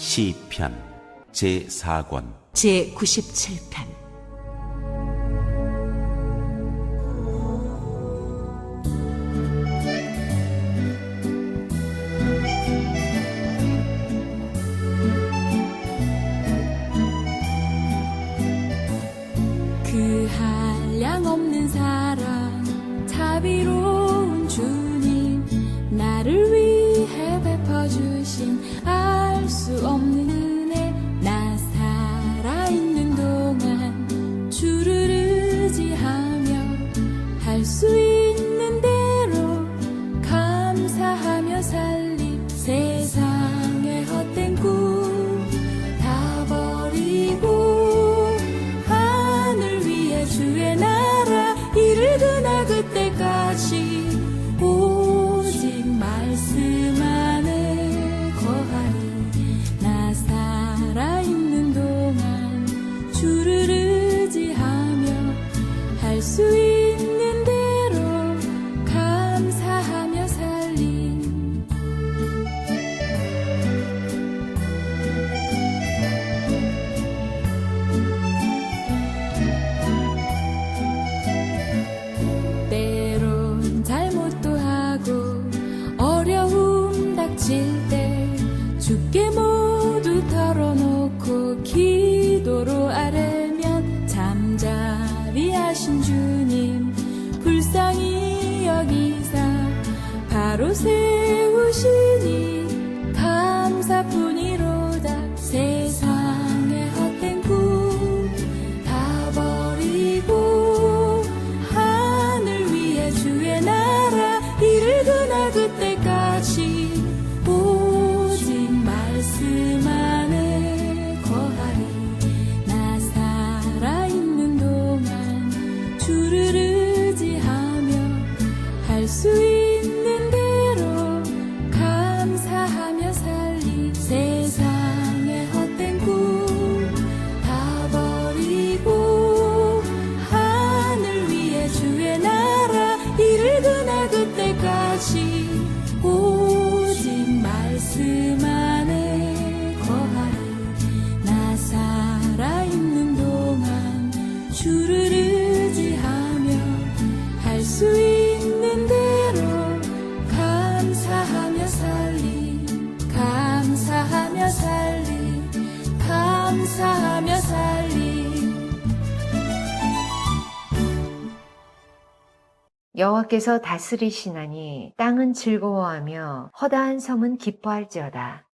시편 제4권. 제 97편. 그 한량 없는 사랑 자비로운 주님 나를 위해 베퍼주신 알 수 없는 은혜 나 살아있는 동안 주를 의지하며 할 수 있는 대로 감사하며 살림 세상의 헛된 꿈 다 버리고 하늘 위에 주의 나라 이르그나 그때까지 할수 있는 대로 감사하며 살림. 때론 잘못도 하고 어려움 닥칠 때 주께 모두 털어놓고 기도로 아뢰 바로 세우시니 감사뿐이로다 세상의 헛된 꿈 다 버리고 하늘 위에 주의 나라 이르그나 그때까지 오직 말씀 안에 거하리. 나 살아있는 동안 주를 의지하며 할수 그때까지 오직 말씀 안에 거하리 나 살아있는 동안 주를 의지하며 할 수 있는 대로 감사하며 살리 감사하며 살리 감사하며 여호와께서 다스리시나니 땅은 즐거워하며 허다한 섬은 기뻐할지어다.